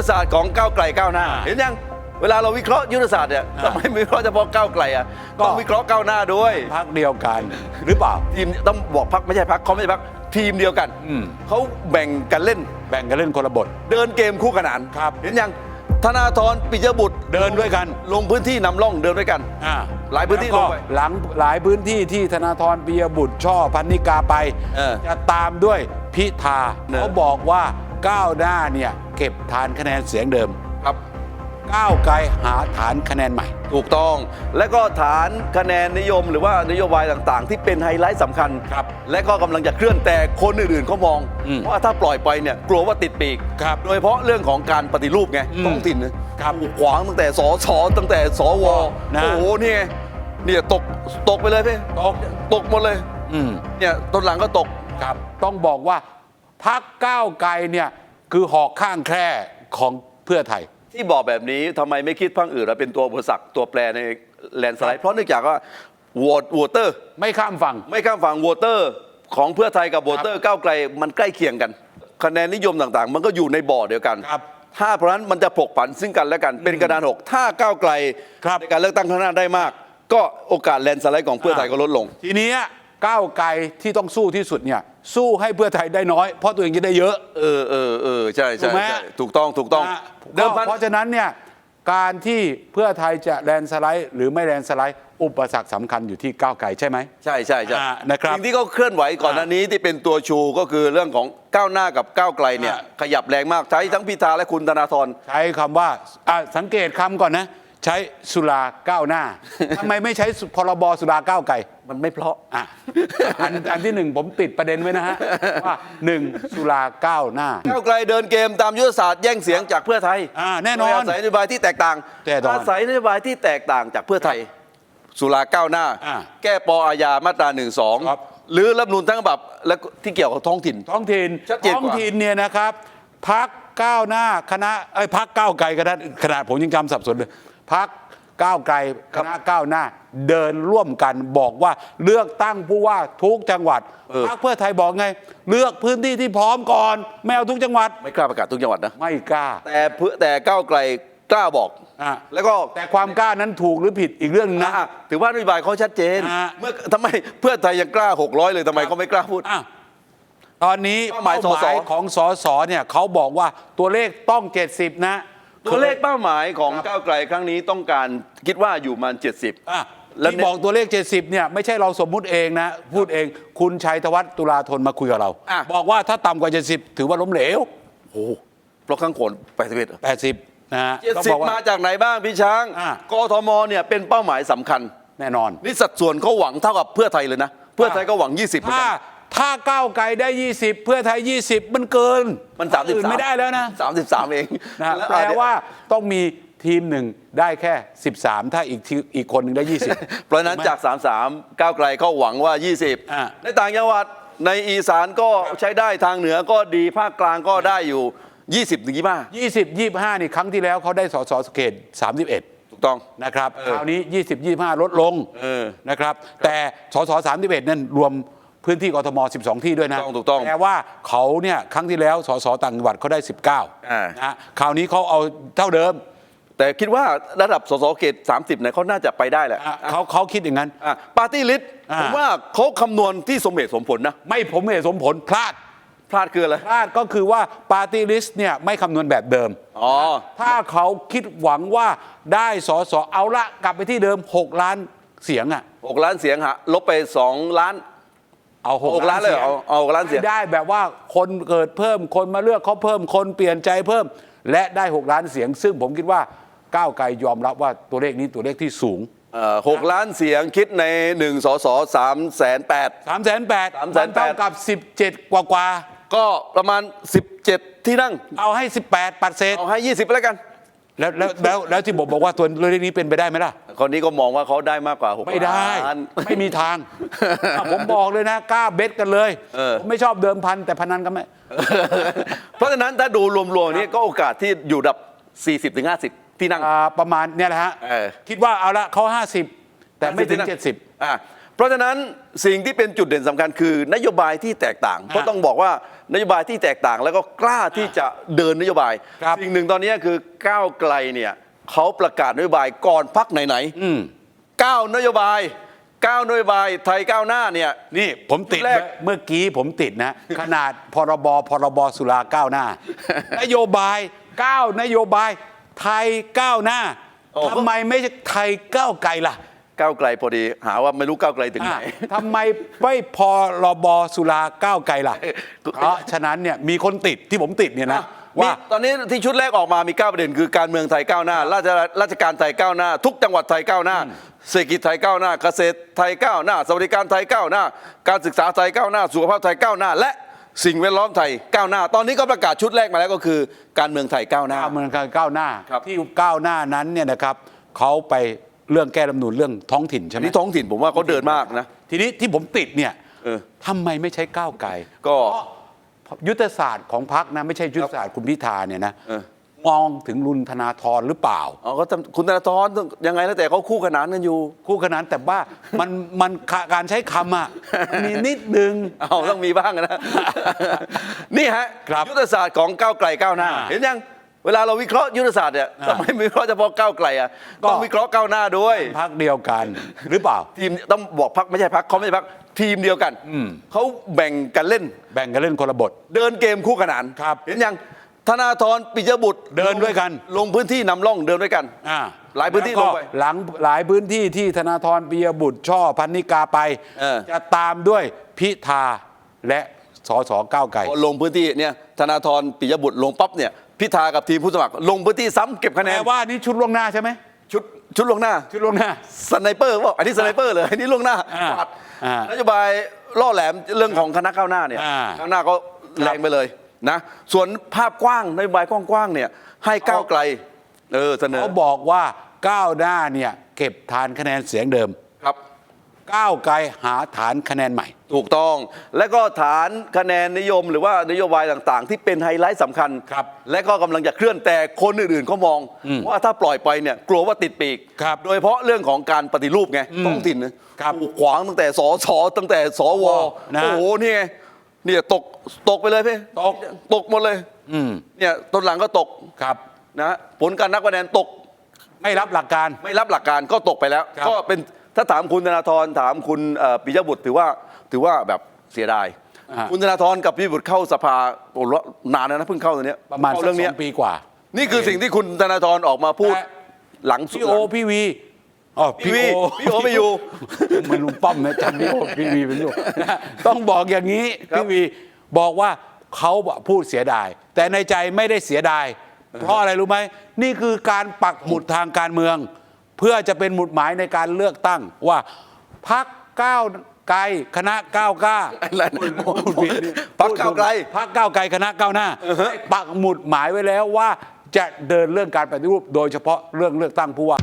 ธศาสตร์ของก้าวไกลก้าวหน้าอ่าเห็นยังเวลาเราวิเคราะห์ยุทธศาสตร์เนี่ยอ่าทำไมไม่วิเคราะห์เฉพาะก้าวไกลอะก็ต้องวิเคราะห์ก้าวหน้าด้วยพักเดียวกัน หรือเปล่าทีมต้องบอกพักไม่ใช่พักเขาไม่ใช่พักทีมเดียวกันอืมเขาแบ่งกันเล่น แบ่งกันเล่นคนละบท เดินเกมคู่ขนานครับเห็นยังธนาธรปิยบุตรเดินด้วยกัน ลงพื้นที่นำร่องเดินด้วยกันอ่าหลายพื้นที่แล้วก็ลงไปหลังหลายพื้นที่ที่ธนาธรปิยบุตรช่อพันนิกาไปเออจะตามด้วยพิธาเนอะเขาบอกว่าก้าวหน้าเนี่ย เก็บฐานคะแนนเสียงเดิมครับก้าวไกลหาฐานคะแนนใหม่ ถูกต้อง และก็ฐานคะแนนนิยมหรือว่านโยบายต่างๆ ที่เป็นไฮไลท์สำคัญ ครับและก็กำลังจะเคลื่อนแต่คนอื่นๆเขามองอืมว่าถ้าปล่อยไปเนี่ยกลัวว่าติดปีก ครับโดยเฉพาะเรื่องของการปฏิรูปไงอืมท้องถิ่นนะครับขวางตั้งแต่สสตั้งแต่สวนะ โอ้โหนี่ไงเนี่ยตกตกไปเลยพี่ตกตกหมดเลยอืม เนี่ยต้นหลังก็ตก ครับต้องบอกว่าพักก้าวไกลเนี่ย คือหอกข้างแคร่ของเพื่อไทย ที่บอกแบบนี้ทำไมไม่คิดพังอื่นเราเป็นตัวอุปสรรคตัวแปรในแลนสไลด์เพราะเนื่องจากว่าโหวตโหวตเตอร์ไม่ข้ามฝั่ง ไม่ข้ามฝั่งโหวตเตอร์ของเพื่อไทยกับโหวตเตอร์ก้าวไกลมันใกล้เคียงกัน คะแนนนิยมต่างๆ มันก็อยู่ในบ่อเดียวกันครับถ้าเพราะฉะนั้นมันจะผกผันซึ่งกันและกันเป็นกระดานหกถ้าก้าวไกลครับ ในการเลือกตั้งข้างหน้าได้มาก ก็โอกาสแลนสไลด์ของเพื่อไทยก็ลดลง ทีนี้ ก้าวไกลที่ต้องสู้ที่สุดเนี่ยสู้ให้เพื่อไทยได้น้อย เพราะตัวเองจะได้เยอะ เออเออเออใช่ถูใช่กไหม ใช่ถูกต้องถูกต้องนะเดิมก็พันเพราะฉะนั้นเนี่ยการที่เพื่อไทยจะแลนด์สไลด์หรือไม่แลนด์สไลด์ อุปสรรคสำคัญอยู่ที่ก้าวไกลใช่ไหม ใช่ใช่ใช่อ่านะครับสิ่งที่เขาเคลื่อนไหวก่อนหน้านี้ที่เป็นตัวชูก็คือเรื่องของก้าวหน้ากับก้าวไกลเนี่ยอ่า ขยับแรงมากใช้ทั้งพิธาและคุณธนาธร ใช้คำว่าอะสังเกตคำก่อนนะ ใช้สุราก้าวหน้าทำไมไม่ใช้สุพรบสุราก้าวไกลมันไม่เพราะอะอันอันที่หนึ่งผมติดประเด็นไว้นะฮะ ว่าหนึ่งสุราก้าวหน้า ก้าวไกลเดินเกมตามยุทธศาสตร์แย่งเสียงจากเพื่อไทยอ่าแน่นอนโดยอาศัยนโยบายที่แตกต่างแน่นอนอาศัยนโยบายที่แตกต่างจากเพื่อไทย สุราก้าวหน้า อ่าแก้ปออาญามาตรา1นึครับ หรือรัฐธรรมนูลทั้งฉบับและที่เกี่ยวกับท้องถิ่น ท้องถิ่นชัดเจนกว่า ท้องถิ่นเนี่ยนะครับพักก้าวหน้าคณะเอ้ยพักก้าวไกลคณะขนาดผมยังจำสับสนเลย พักก้าวไกลคณะก้าวหน้า เดินร่วมกันบอกว่าเลือกตั้งผู้ว่าทุกจังหวัดเออพักเพื่อไทยบอกไง เลือกพื้นที่ที่พร้อมก่อนไม่เอาทุกจังหวัด ไม่กล้าประกาศทุกจังหวัดนะไม่กล้า แต่เพื่อแต่ก้าวไกลกล้าบอกอะแล้วก็แต่ความกล้านั้นถูกหรือผิดอีกเรื่องหนึงนะอะถือว่านโยบายเขาชัดเจนอ่าเมื่อทำไมเพื่อไทยยังกล้า 600 เลยทำไมเขาไม่กล้าพูดอะตอนนี้เป้าหมายเป้าหมายสสของสสเนี่ยเขาบอกว่าตัวเลขต้อง 70 นะ ตัวเลขเป้าหมายของครับก้าวไกลครั้งนี้ต้องการคิดว่าอยู่ประมาณ70 อะแล้วที่เนี่ยบอกตัวเลข 70 เนี่ย ไม่ใช่เราสมมุติเองนะ พูดเองคุณชัยธวัฒน์ตุลาธนมาคุยกับเรา อะ บอกว่าถ้าต่ำกว่า 70 ถือว่าล้มเหลว โอ้โหเพราะข้างโขน81เหรอ80 นะฮะเจ็ดต้องสิบบอกว่ามาจากไหนบ้างพี่ช้างอะ กทมเนี่ยเป็นเป้าหมายสำคัญ แน่นอน นี่สัดส่วนเขาหวังเท่ากับเพื่อไทยเลยนะ เพื่อไทยก็หวัง 20เหมือนถ้ากัน ถ้าก้าวไกลได้ 20 เพื่อไทย 20 มันเกินมันพรรคอื่น33ไม่ได้แล้วนะ33เองนะล้แปลว่าต้องมีทีมหนึ่งได้แค่ 13 ถ้าอีกทีอีกคนหนึ่งได้ 20 เพราะฉะนั้นจาก 33 ก้าวไกลเขาหวังว่า อะ 20 ในต่างจังหวัดในอีสานก็ใช้ได้ทางเหนือก็ดีภาคกลางก็ได้อยู่ 20ถึง25 20 25 นี่ครั้งที่แล้วเขาได้สสเขต31 ถูกต้อง นะครับเออคราวนี้ 20 25 ลดลงเออ นะครับ แต่สส31 นั่นรวม พื้นที่กทม 12 ที่ด้วยนะถูกต้องถูกต้อง แปลว่าเขาเนี่ยครั้งที่แล้วสสต่างจังหวัดเขาได้ 19อ่านะฮะคราวนี้เขาเอาเท่าเดิมแต่คิดว่าระดับสสเขต30เนี่ยเขาน่าจะไปได้แหละอะเขาเขาคิดอย่างนั้น ปาร์ตี้ลิสอ่าผมว่าเขาคำนวณที่สมเหตุสมผลนะ ไม่ผมเหตุสมผลพลาด พลาดคืออะไรพลาดก็คือว่าปาร์ตี้ลิสต์เนี่ยไม่คำนวณแบบเดิม อ๋อ ถ้าเขาคิดหวังว่าได้สสเอาละกลับไปที่เดิม 6 ล้านเสียงอะ 6 ล้านเสียงฮะลบไป 2 ล้าน เอาหกล้านเลยเหรอเอาเอาหกล้านเสียงให้ได้แบบว่าคนเกิดเพิ่มคนมาเลือกเขาเพิ่มคนเปลี่ยนใจเพิ่ม และได้ 6 ล้านเสียง ซึ่งผมคิดว่าก้าวไกลยอมรับว่าตัวเลขนี้ตัวเลขที่สูงเอ่อหกล้านเสียงคิดในหนึ่งสสสามแสนแปด3 8 0 0 0 0 380,000เท่ากับ 17 กว่ากว่าก็ประมาณ 17 ที่นั่ง ๆเอาให้ 18ปัดเศษ เอาให้ 20ไปแล้วกัน แล้วแล้วแล้วแล้วที่ผมบอกว่าตัวเลขนี้เป็นไปได้ไหมล่ะ คนนี้ก็มองว่าเขาได้มากกว่า6ไม่ได้ ล้าน ไม่มีทางอะผมบอกเลยนะกล้าเบ็ดกันเลยเออ ผมไม่ชอบเดิมพันแต่พนันก็ไม่ เพราะฉะนั้นถ้าดูรวมๆนี้ก็โอกาสที่อยู่ดับ40ถึง50 ที่นั่ง อ่าประมาณเนี่ยแหละฮะเออ คิดว่าเอาละเขา50 แต่ไม่ถึงที่นั่70 อะ เพราะฉะนั้นสิ่งที่เป็นจุดเด่นสำคัญคือนโยบายที่แตกต่างเพราะต้องบอกว่านโยบายที่แตกต่างแล้วก็กล้าที่จะเดินนโยบายครับสิ่งหนึ่งตอนนี้คือก้าวไกลเนี่ยเขาประกาศนโยบายก่อนพักไหนอืมๆก้าวนโยบายก้าวนโยบายไทยก้าวหน้าเนี่ยนี่ผมติดแรกเมื่อกี้ผมติดนะ ขนาดพรบพรบสุราก้าวหน้า นโยบายก้าวนโยบายไทยก้าวหน้าโอ้ทำไมไม่ใช่ไทยก้าวไกลล่ะ ก้าวไกลพอดี หาว่าไม่รู้ก้าวไกลถึงไหนอะทำไมไม่พรบสุราก้าวไกลล่ะ เพราะฉะนั้นเนี่ยมีคนติดที่ผมติดเนี่ยนะว่านี่ตอนนี้ที่ชุดแรกออกมามี 9 ประเด็นคือการเมืองไทยก้าวหน้า ราชราชการไทยก้าวหน้า ทุกจังหวัดไทยก้าวหน้า เศรษฐกิจไทยก้าวหน้า เกษตรไทยก้าวหน้า สวัสดิการไทยก้าวหน้า การศึกษาไทยก้าวหน้า สุขภาพไทยก้าวหน้า และสิ่งแวดล้อมไทยก้าวหน้า ตอนนี้ก็ประกาศชุดแรกมาแล้วก็คือ การเมืองไทยก้าวหน้าก้าวเมืองการก้าวหน้าครับที่ก้าวหน้านั้นเนี่ยนะครับเขาไป เรื่องแก้รัฐธรรมนูญเรื่องท้องถิ่นใช่อันไหมนี้ท้องถิ่นผมว่าเขาเดินมากนะ ทีนี้ที่ผมติดเนี่ยเออ ทำไมไม่ใช้ก้าวไกลก็ เพราะยุทธศาสตร์ของพรรคนะไม่ใช่ยุทธศาสตร์คุณพิธาเนี่ยนะเออ มองถึงรุนธนาธรหรือเปล่า อ๋อก็คุณธนาธรยังไงแล้วแต่เขาคู่ขนานกันอยู่ คู่ขนานแต่ว่ามันมันการใช้คำอะมันมีนิดนึง เอาต้องมีบ้างนะ นี่ฮะ ครับยุทธศาสตร์ของก้าวไกลก้าวหน้า อ่า เห็นยัง เวลาเราวิเคราะห์ยุทธศาสตร์เนี่ยอ่าทำไมไม่วิเคราะห์เฉพาะก้าวไกลอะก็ต้องวิเคราะห์ก้าวหน้าด้วยพักเดียวกัน หรือเปล่าทีมต้องบอกพักไม่ใช่พักเขาไม่ใช่พักทีมเดียวกันอืมเขาแบ่งกันเล่น แบ่งกันเล่นคนละบท เดินเกมคู่ขนานครับเห็นยังธนาธรปิยบุตรเดินด้วยกัน ลงพื้นที่นำร่องเดินด้วยกันอ่าหลายพื้นที่แวก็ลงไปหลังหลายพื้นที่ที่ธนาธรปิยบุตร ช่อพันนิกาไปเออจะตามด้วยพิธาและสสก้าวไกลพอลงพื้นที่เนี่ยธนาธรปิยบุตรลงปั๊บเนี่ย พิธากับทีมผู้สมัคร ลงพื้นที่ซ้ำเก็บคะแนแปนลว่านี่ชุดล่วงหน้าใช่ไหมชุดชุดลวงหน้า ชุดล่วงหน้า สไนเปอร์บอกอันนี้สไนเปอร์เลยอันนี้ล่วงหน้าอ่าปัดอ่านโยบายล่อแหลมเรื่องของคณะก้าวหน้าเนี่ยอ่าข้างหน้าก็แรงไปเลยนะ ส่วนภาพกว้างนโยบายกว้างๆเนี่ย ให้ก้าวไกล เออเสนอเขาบอกว่าก้าวหน้าเนี่ยเก็บฐานคะแนนเสียงเดิม ครับ ก้าวไกลหาฐานคะแนนใหม่ ถูกต้อง และก็ฐานคะแนนนิยมหรือว่านโยบายต่างๆ ที่เป็นไฮไลท์สำคัญ ครับและก็กำลังจะเคลื่อนแต่คนอื่นๆเขามอง ว่าถ้าปล่อยไปเนี่ยกลัวว่าติดปีก ครับโดยเฉพาะเรื่องของการปฏิรูปไงท้องถิ่นนะครับถูกขวางตั้งแต่สสตั้งแต่สวนะ โอ้โหนี่ไงเนี่ยตกตกไปเลยพี่ตก ตกหมดเลยอืมเนี่ยต้นหลังก็ตกครับ นะผลการนับคะแนนตก ไม่รับหลักการ ไม่รับหลักการก็ตกไปแล้ว ครับก็เป็น ถ้าถามคุณธนาธรถามคุณเอ่อปิยบุตรถือว่าถือว่าแบบเสียดายอ่าคุณธนาธรกับปิยบุตรเข้าสภาโอ้โหนานแล้วนะเพิ่งเข้าตัวเนี้ยประมาณเข้สักเรื่องสเนี้อยงปีกว่า นี่คือสิ่งที่คุณธนาธรออกมาพูดแต่ หลังสุดพี่โอพี่วีอ๋อพี่วีพี่โอไม่อยู่ มันลุงป้อมนะจำพี่โอพี่วีเป็นลูกนะต้องบอกอย่างนี้ครับพี่วีบอกว่าเขาพูดเสียดาย แต่ในใจไม่ได้เสียดาย เพราะอะไรรู้ไหมนี่คือการปักหมุดทางการเมือง เพื่อจะเป็นหมุดหมายในการเลือกตั้งว่าพักก้าวไกลคณะก้าวกล้าอะไรนะพูดผิดนี่พรรคก้าวไกล พักก้าวไกลคณะก้าวหน้าได้ปักหมุดหมายไว้แล้วว่าจะเดินเรื่องการปฏิรูปโดยเฉพาะเรื่องเลือกตั้งผู้ว่า